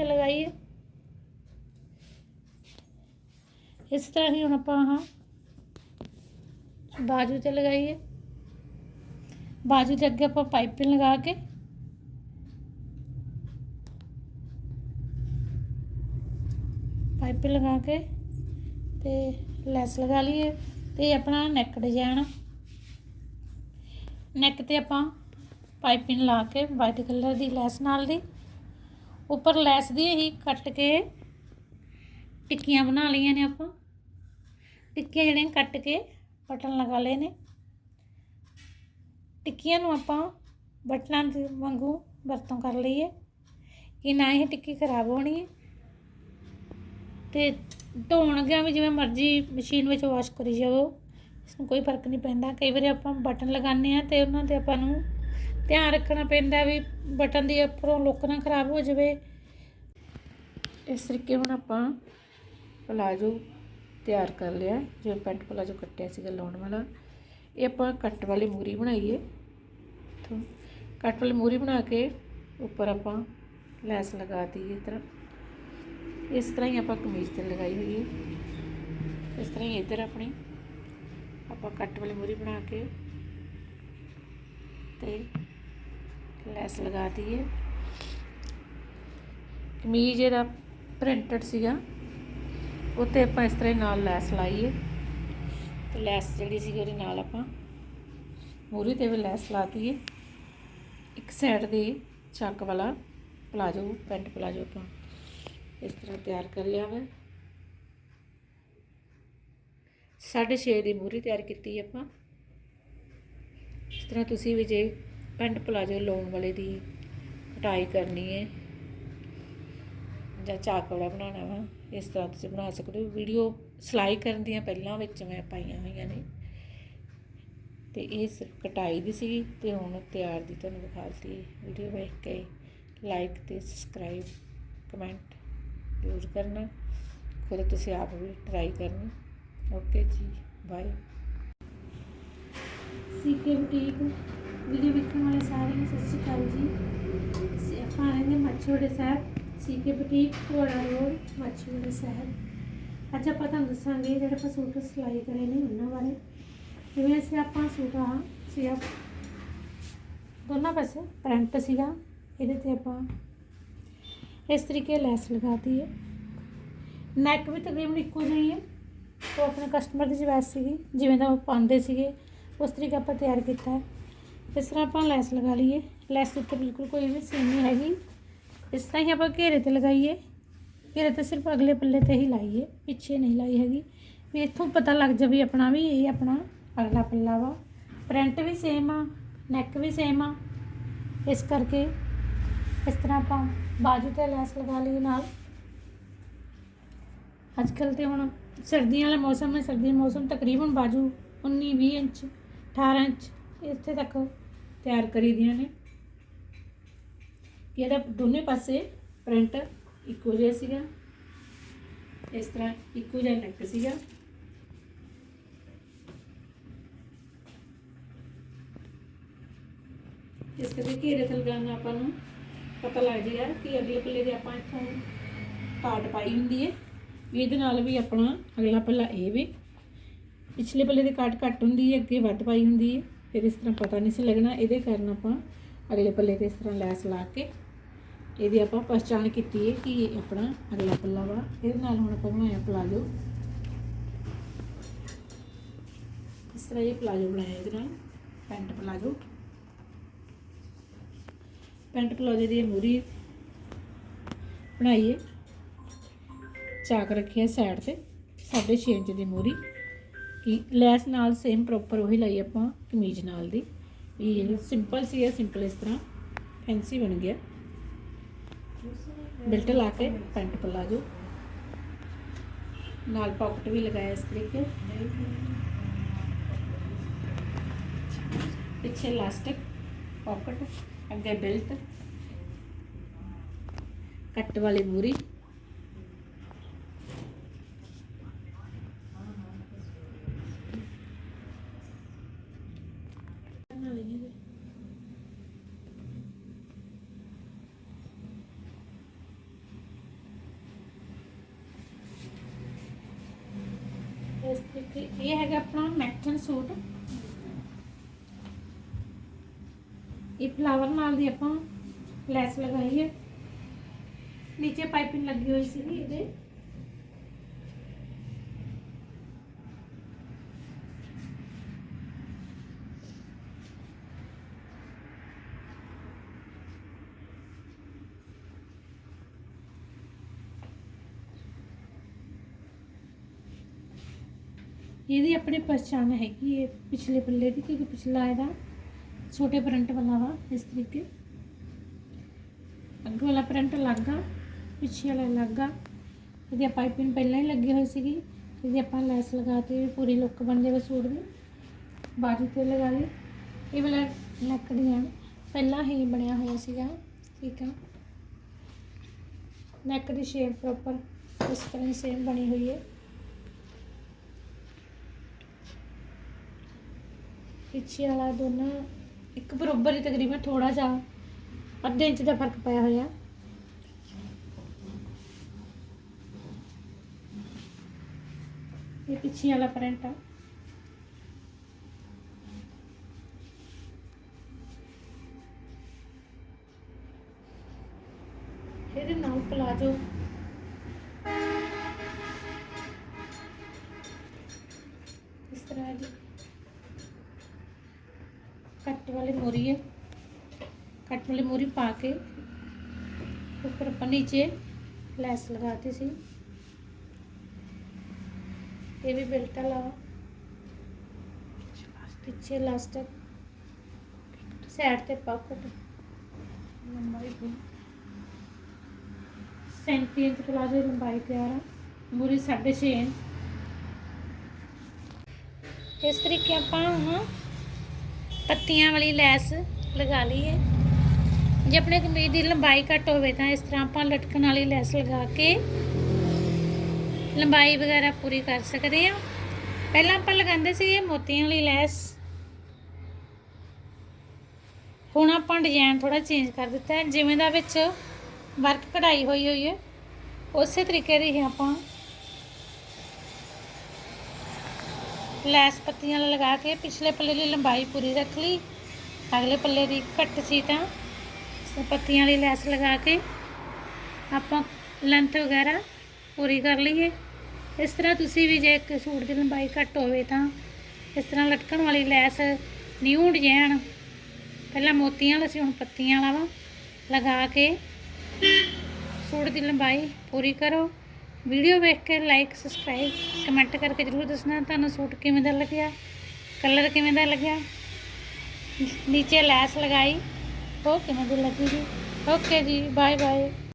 ਤੇ ਲਗਾਈਏ। ਇਸ ਤਰ੍ਹਾਂ ਹੀ ਹੁਣ ਆਪਾਂ ਹਾਂ ਬਾਜੂ ਤੇ ਲਗਾਈਏ। ਬਾਜੂ ਦੇ ਅੱਗੇ ਆਪਾਂ ਪਾਈਪਿੰਗ ਲਗਾ ਕੇ ਪਾਈਪਿੰਗ ਲਗਾ ਕੇ ਤੇ ਲੈਸ ਲਗਾ ਲਈਏ ਤੇ ਆਪਣਾ ਨੈਕ ਡਿਜ਼ਾਈਨ ਨੈਕ ਤੇ ਆਪਾਂ ਪਾਈਪਿੰਗ ਲਾ ਕੇ ਵਾਈਟ ਕਲਰ ਦੀ ਲੈਸ ਨਾਲ ਦੀ ਉੱਪਰ ਲੈਸ ਦੀ ਹੀ ਕੱਟ ਕੇ ਟਿੱਕੀਆਂ ਬਣਾ ਲਈਆਂ ਨੇ ਆਪਾਂ। ਟਿੱਕੀਆਂ ਜਿਹੜੀਆਂ ਕੱਟ ਕੇ ਬਟਨ ਲਗਾ ਲਏ ਨੇ। ਟਿੱਕੀਆਂ ਨੂੰ ਆਪਾਂ ਬਟਨਾਂ ਦੇ ਵਾਂਗੂ ਵਰਤੋਂ ਕਰ ਲਈਏ। ਕਿ ਨਾ ਇਹ ਟਿੱਕੀ ਖਰਾਬ ਹੋਣੀ ਹੈ। ਤੇ ਗਿਆ ਵੀ ਜਿਵੇਂ ਮਰਜ਼ੀ ਮਸ਼ੀਨ ਵਿੱਚ ਵਾਸ਼ ਕਰੀ ਜਾਵੋ। ਇਸ ਨੂੰ ਕੋਈ ਫ਼ਰਕ ਨਹੀਂ ਪੈਂਦਾ। ਕਈ ਵਾਰੀ ਆਪਾਂ ਬਟਨ ਲਗਾਉਂਦੇ ਆ ਤੇ ਉਹਨਾਂ ਤੇ ਆਪਾਂ ਨੂੰ ਧਿਆਨ ਰੱਖਣਾ ਪੈਂਦਾ ਵੀ ਬਟਨ ਦੀ ਉੱਪਰੋਂ ਲੁੱਕ ਨਾ ਖਰਾਬ ਹੋ ਜਾਵੇ। ਇਸ ਤਰੀਕੇ ਹੁਣ ਆਪਾਂ ਪਲਾਜੋ ਤਿਆਰ ਕਰ ਲਿਆ, ਜਿਵੇਂ ਪੈਂਟ ਪਲਾਜੋ ਕੱਟਿਆ ਸੀਗਾ ਲਾਉਣ ਵਾਲਾ। ਇਹ ਆਪਾਂ ਕੱਟ ਵਾਲੀ ਮੂਰੀ ਬਣਾਈਏ। ਤੋਂ ਕੱਟ ਵਾਲੀ ਮੂਰੀ ਬਣਾ ਕੇ ਉੱਪਰ ਆਪਾਂ ਲੈਸ ਲਗਾ ਦਈਏ ਇਸ ਤਰ੍ਹਾਂ ਇਸ ਤਰ੍ਹਾਂ ਹੀ ਆਪਾਂ ਕਮੀਜ਼ ਤੇ ਲਗਾਈ ਹੋਈ ਹੈ। ਇਸ ਤਰ੍ਹਾਂ ਹੀ ਇੱਧਰ ਆਪਣੀ ਆਪਾਂ ਕੱਟ ਵਾਲੀ ਮੂਰੀ ਬਣਾ ਕੇ ਤੇ ਲੈਸ ਲਗਾ ਦਈਏ। ਕਮੀਜ਼ ਇਹਦਾ ਪ੍ਰਿੰਟਡ ਸੀਗਾ, ਉੱਤੇ ਆਪਾਂ ਇਸ ਤਰ੍ਹਾਂ ਨਾਲ ਲੈਸ ਲਾਈਏ। ਤੇ ਲੈਸ ਜਿਹੜੀ ਸੀ ਉਹਦੇ ਨਾਲ ਆਪਾਂ ਮੂਰੀ ਤੇ ਵੀ ਲੈਸ ਲਾ ਦਈਏ। ਇੱਕ ਸਾਈਡ ਦੇ ਚੱਕ ਵਾਲਾ ਪਲਾਜੋ ਪੈਂਟ ਪਲਾਜੋ ਆਪਾਂ ਇਸ ਤਰ੍ਹਾਂ ਤਿਆਰ ਕਰ ਲਿਆ ਵਾ। ਸਾਢੇ ਛੇ ਦੀ ਮੂਰੀ ਤਿਆਰ ਕੀਤੀ ਆਪਾਂ। ਇਸ ਤਰ੍ਹਾਂ ਤੁਸੀਂ ਵੀ ਜੇ ਪੈਂਟ ਪਲਾਜੋ ਲਾਉਣ ਵਾਲੇ ਦੀ ਕਟਾਈ ਕਰਨੀ ਹੈ। ਜਾਂ ਚਾਕੜਾ ਬਣਾਉਣਾ ਵਾ, ਇਸ ਤਰ੍ਹਾਂ ਤੁਸੀਂ ਬਣਾ ਸਕਦੇ ਹੋ। ਵੀਡੀਓ ਸਿਲਾਈ ਕਰਨ ਦੀਆਂ ਪਹਿਲਾਂ ਵਿੱਚ ਮੈਂ ਪਾਈਆਂ ਹੋਈਆਂ ਨੇ। ਤੇ ਇਹ ਸਿਰਫ ਕਟਾਈ ਦੀ ਸੀ ਤੇ ਹੁਣ ਤਿਆਰ ਦੀ ਤੁਹਾਨੂੰ ਦਿਖਾਤੀ ਵੀਡੀਓ ਵੇਖ ਕੇ ਲਾਈਕ ਤੇ ਸਬਸਕ੍ਰਾਈਬ ਕਮੈਂਟ ਜ਼ਰੂਰ ਕਰਨਾ। ਖੁਦ ਤੁਸੀਂ ਆਪ ਵੀ ਟਰਾਈ ਕਰਨਾ। ਓਕੇ ਜੀ ਬਾਏ ਸੀਕੇ ਬੁਟੀਕ ਵੀਡੀਓ ਵੇਖਣ ਵਾਲੇ ਸਾਰਿਆਂ ਨੂੰ ਸਤਿ ਸ਼੍ਰੀ ਅਕਾਲ ਜੀ। ਸੇ, ਆਪਾਂ ਰਹਿੰਦੇ ਮੱਛੋੜੇ ਸਾਹਿਬ ਸੀਕੇ ਬੁਟੀਕ, ਘੋੜਾ ਰੋਡ ਮੱਛੋੜੇ ਸਾਹਿਬ। ਅੱਜ ਆਪਾਂ ਤੁਹਾਨੂੰ ਦੱਸਾਂਗੇ ਜਿਹੜੇ ਆਪਾਂ ਸੂਟ ਸਿਲਾਈ ਕਰੇ ਨੇ ਉਹਨਾਂ ਬਾਰੇ। ਜਿਵੇਂ ਅਸੀਂ ਆਪਾਂ ਸੂਟ ਆ, ਸੀ ਆ, ਦੋਨਾਂ ਪਾਸੇ ਪ੍ਰਿੰਟ ਸੀਗਾ, ਇਹਦੇ ਤੇ ਆਪਾਂ ਇਸ ਤਰੀਕੇ ਲੈਸ ਲਗਾਤੀ ਹੈ। ਨੈਕ ਵੀ ਤਕਰੀਬਨ ਇੱਕੋ ਜਿਹੀ ਹੈ, ਉਹ ਆਪਣੇ ਕਸਟਮਰ ਦੀ ਚੁਆਇਸ ਸੀਗੀ, ਜਿਵੇਂ ਦਾ ਉਹ ਪਾਉਂਦੇ ਸੀਗੇ। ਉਸ ਤਰੀਕੇ ਆਪਾਂ ਤਿਆਰ ਕੀਤਾ ਹੈ। ਇਸ ਤਰ੍ਹਾਂ ਆਪਾਂ ਲੈਸ ਲਗਾ ਲਈਏ। ਲੈਸ ਉੱਤੇ ਬਿਲਕੁਲ ਕੋਈ ਵੀ ਸੀਨ ਨਹੀਂ ਹੈਗੀ। ਇਸ ਤਰ੍ਹਾਂ ਹੀ ਆਪਾਂ ਘੇਰੇ ਤੇ ਲਗਾਈਏ। ਘੇਰੇ ਤੇ ਸਿਰਫ ਅਗਲੇ ਪੱਲੇ ਤੇ ਹੀ ਲਾਈਏ। ਪਿੱਛੇ ਨਹੀਂ ਲਾਈ ਹੈਗੀ। ਵੀ ਇੱਥੋਂ ਪਤਾ ਲੱਗ ਜਾਵੇ ਆਪਣਾ ਵੀ ਇਹ ਆਪਣਾ ਅਗਲਾ ਪੱਲਾ ਵਾ। ਪ੍ਰਿੰਟ ਵੀ ਸੇਮ ਆ ਨੈਕ ਵੀ ਸੇਮ ਆ। ਇਸ ਕਰਕੇ ਇਸ ਤਰ੍ਹਾਂ ਆਪਾਂ ਬਾਜੂ ਤੇ ਲੈਸ ਲਗਾ ਲਈ ਨਾਲ। ਅੱਜ ਕੱਲ੍ਹ ਤੇ ਹੁਣ ਸਰਦੀਆਂ ਵਾਲਾ ਮੌਸਮ ਹੈ। ਸਰਦੀ ਮੌਸਮ ਤਕਰੀਬਨ ਬਾਜੂ 19 20 ਇੰਚ 18 ਇੰਚ ਇੱਥੇ ਤੱਕ ਤਿਆਰ ਕਰੀ ਦੀਆਂ ਨੇ। ਕਿ ਇਹਦਾ ਦੋਨੇ ਪਾਸੇ ਪ੍ਰਿੰਟ ਇੱਕੋ ਜਿਹਾ ਸੀਗਾ। ਇਸ ਤਰ੍ਹਾਂ ਇੱਕੋ ਜਿਹਾ ਨੈਕ ਸੀਗਾ। ਇਸ ਕਰਕੇ ਘੇਰੇ ਤੇ ਲਗਾਉਣਾ ਆਪਾਂ ਨੂੰ ਪਤਾ ਲੱਗ ਜਾਏਗਾ ਕਿ ਅਗਲੇ ਪੱਲੇ ਦੇ ਆਪਾਂ ਇੱਥੋਂ ਕਾਟ ਪਾਈ ਹੁੰਦੀ ਹੈ। ਵੀ ਇਹਦੇ ਨਾਲ ਵੀ ਆਪਣਾ ਅਗਲਾ ਪੱਲਾ ਇਹ ਵੀ ਪਿਛਲੇ ਪੱਲੇ ਦੀ ਕਾਟ ਘੱਟ ਹੁੰਦੀ ਹੈ, ਅੱਗੇ ਵੱਧ ਪਾਈ ਹੁੰਦੀ ਹੈ, ਫਿਰ ਇਸ ਤਰ੍ਹਾਂ ਪਤਾ ਨਹੀਂ ਸੀ ਲੱਗਣਾ, ਇਹਦੇ ਕਾਰਨ ਆਪਾਂ ਅਗਲੇ ਪੱਲੇ ਤੇ ਇਸ ਤਰ੍ਹਾਂ ਲੈਸ ਲਾ ਕੇ ਇਹਦੀ ਆਪਾਂ ਪਛਾਣ ਕੀਤੀ ਹੈ ਕਿ ਇਹ ਆਪਣਾ ਅਗਲਾ ਪੱਲਾ ਵਾ। ਇਹਦੇ ਨਾਲ ਹੁਣ ਆਪਾਂ ਬਣਾਇਆ ਪਲਾਜੋ। ਇਸ ਤਰ੍ਹਾਂ ਇਹ ਪਲਾਜੋ ਬਣਾਇਆ ਇਹਦੇ ਨਾਲ, ਪੈਂਟ ਪਲਾਜੋ। ਪੈਂਟ ਪਲਾਜੋ ਦੀ ਮੂਰੀ ਬਣਾਈਏ। ਚਾਕ ਰੱਖਿਆ ਸਾਈਡ ਤੇ 6.5 ਇੰਚ ਦੀ ਮੂਰੀ ਕਿ ਲੈਸ ਨਾਲ ਸੇਮ ਪ੍ਰੋਪਰ ਉਹੀ ਲਈ ਆਪਾਂ ਕਮੀਜ਼ ਨਾਲ ਦੀ। ਵੀ ਇਹ ਸਿੰਪਲ ਸੀ, ਇਹ ਸਿੰਪਲ ਇਸ ਤਰ੍ਹਾਂ ਫੈਂਸੀ ਬਣ ਗਿਆ। ਬਿਲਟ ਲਾ ਕੇ ਪੈਂਟ ਪਲਾਜੋ ਨਾਲ ਪਾਕਟ ਵੀ ਲਗਾਇਆ ਇਸ ਤਰੀਕੇ। ਪਿੱਛੇ ਇਲਾਸਟਿਕ ਪਾਕਟ ਅੱਗੇ ਬੈਲਟ ਕੱਟ ਵਾਲੀ ਮੂਰੀ ਬਣਾ ਲਈਏ ਫਿਰ ਇਸ ਤਰੀਕੇ ਇਹ ਹੈਗਾ ਆਪਣਾ ਮੈਚਨ ਸੂਟ। ਇਹ ਫਲਾਵਰ ਨਾਲ ਦੀ ਆਪਾਂ ਲੈਸ ਲਗਾਈ ਨੀਚੇ ਪਾਈਪਿੰਗ ਲੱਗੀ ਹੋਈ ਸੀ ਇਹਦੇ। ਇਹਦੀ ਆਪਣੀ ਪਛਾਣ ਹੈਗੀ ਹੈ ਪਿਛਲੇ ਪੱਲੇ ਦੀ, ਕਿਉਂਕਿ ਪਿਛਲਾ ਇਹਦਾ ਛੋਟੇ ਪ੍ਰਿੰਟ ਵਾਲਾ ਵਾ, ਇਸ ਤਰੀਕੇ। ਅੱਗੇ ਵਾਲਾ ਪ੍ਰਿੰਟ ਲੱਗਾ ਪਿੱਛੇ ਵਾਲਾ ਲੱਗਾ ਇਹਦੀ ਪਾਈਪਿੰਗ ਪਹਿਲਾਂ ਹੀ ਲੱਗੀ ਹੋਈ ਸੀਗੀ, ਇਹਦੀ ਆਪਾਂ ਲੈਸ ਲਗਾ ਕੇ ਪੂਰੀ ਲੁੱਕ ਬਣ ਜਾਵੇ ਸੂਟ ਦੀ। ਬਾਜੂ ਤੇ ਲਗਾ ਲਈ। ਇਹ ਵਾਲਾ ਨੈਕ ਡਿਜ਼ਾਈਨ ਪਹਿਲਾਂ ਹੀ ਬਣਿਆ ਹੋਇਆ ਸੀਗਾ, ਠੀਕ ਆ। ਨੈਕ ਦੀ ਸ਼ੇਪ ਪ੍ਰੋਪਰ ਇਸ ਤਰ੍ਹਾਂ ਸੇਮ ਬਣੀ ਹੋਈ ਹੈ। ਪਿੱਛੇ ਵਾਲਾ ਦੋਨਾਂ, ਇੱਕ ਬਰੋਬਰ ਹੀ ਤਕਰੀਬਨ ਥੋੜਾ ਜਿਹਾ ਅੱਧੇ ਇੰਚ ਦਾ ਫ਼ਰਕ ਪਿਆ ਹੋਇਆ। ਇਹ ਪਿੱਛੇ ਵਾਲਾ ਪ੍ਰਿੰਟ ਆ। ਇਹਦੇ ਨਾਲ ਪਲਾਜੋ ਇਸ ਤਰ੍ਹਾਂ ਦੀ ਕੱਟ ਵਾਲੀ ਮੋਰੀ ਹੈ ਕੱਟ ਵਾਲੀ ਮੋਰੀ ਪਾ ਕੇ ਉੱਪਰ ਆਪਾਂ ਨੀਚੇ ਲੈਸ ਲਗਾਤੀ ਸੀ ਇਹ ਵੀ ਬੈਲਟ ਵਾਲਾ ਪਿੱਛੇ ਲਾਸਟਿਕ ਸਾਈਡ ਤੇ ਪਾਕਟ ਲੰਬਾਈ ਵੀ 37 ਇੰਚ ਪਲਾਜ਼ੋ ਦੀ ਲੰਬਾਈ ਤਿਆਰ ਆ ਮੂਰੀ 6.5 ਇੰਚ ਇਸ ਤਰੀਕੇ ਆਪਾਂ ਹੁਣ ਪੱਤੀਆਂ ਵਾਲੀ ਲੈਸ ਲਗਾ ਲਈਏ ਜੇ ਆਪਣੇ ਕਮੀਜ਼ ਦੀ ਲੰਬਾਈ ਘੱਟ ਹੋਵੇ ਤਾਂ ਇਸ ਤਰ੍ਹਾਂ ਆਪਾਂ ਲਟਕਣ ਵਾਲੀ ਲੈਸ ਲਗਾ ਕੇ ਲੰਬਾਈ ਵਗੈਰਾ ਪੂਰੀ ਕਰ ਸਕਦੇ ਆ ਪਹਿਲਾਂ ਆਪਾਂ ਲਗਾਉਂਦੇ ਸੀਗੇ ਮੋਤੀਆਂ ਵਾਲੀ ਲੈਸ। ਹੁਣ ਆਪਾਂ ਡਿਜ਼ਾਈਨ ਥੋੜਾ ਚੇਂਜ ਕਰ ਦਿੱਤਾ ਹੈ। ਜਿਵੇਂ ਦਾ ਵਿੱਚ ਵਰਕ ਕਢਾਈ ਹੋਈ ਹੋਈ ਹੈ, ਉਸੇ ਤਰੀਕੇ ਦੀ ਹੀ ਆਪਾਂ ਲੈਸ ਪੱਤੀਆਂ ਲਗਾ ਕੇ ਪਿਛਲੇ ਪੱਲੇ ਦੀ ਲੰਬਾਈ ਪੂਰੀ ਰੱਖ ਲਈ। ਅਗਲੇ ਪੱਲੇ ਦੀ ਘੱਟ ਸੀ ਤਾਂ ਪੱਤੀਆਂ ਵਾਲੀ ਲੈਸ ਲਗਾ ਕੇ ਆਪਾਂ ਲੈਂਥ ਵਗੈਰਾ ਪੂਰੀ ਕਰ ਲਈਏ। ਇਸ ਤਰ੍ਹਾਂ ਤੁਸੀਂ ਵੀ ਜੇ ਇੱਕ ਸੂਟ ਦੀ ਲੰਬਾਈ ਘੱਟ ਹੋਵੇ ਤਾਂ ਇਸ ਤਰ੍ਹਾਂ ਲਟਕਣ ਵਾਲੀ ਲੈਸ ਨਿਊ ਡਿਜ਼ਾਈਨ ਪਹਿਲਾਂ ਮੋਤੀਆਂ ਵਾਲਾ ਸੀ, ਹੁਣ ਪੱਤੀਆਂ ਵਾਲਾ ਵਾ। ਲਗਾ ਕੇ ਸੂਟ ਦੀ ਲੰਬਾਈ ਪੂਰੀ ਕਰੋ। ਵੀਡੀਓ ਵੇਖ ਕੇ ਲਾਈਕ ਸਬਸਕ੍ਰਾਈਬ ਕਮੈਂਟ ਕਰਕੇ ਜਰੂਰ ਦੱਸਣਾ ਤੁਹਾਨੂੰ ਸੂਟ ਕਿਵੇਂ ਦਾ ਲੱਗਿਆ ਕਲਰ ਕਿਵੇਂ ਦਾ ਲੱਗਿਆ ਨੀਚੇ ਲੈਸ ਲਗਾਈ ਉਹ ਕਿਵੇਂ ਦੀ ਲੱਗੀ ਜੀ ਓਕੇ ਜੀ ਬਾਏ ਬਾਏ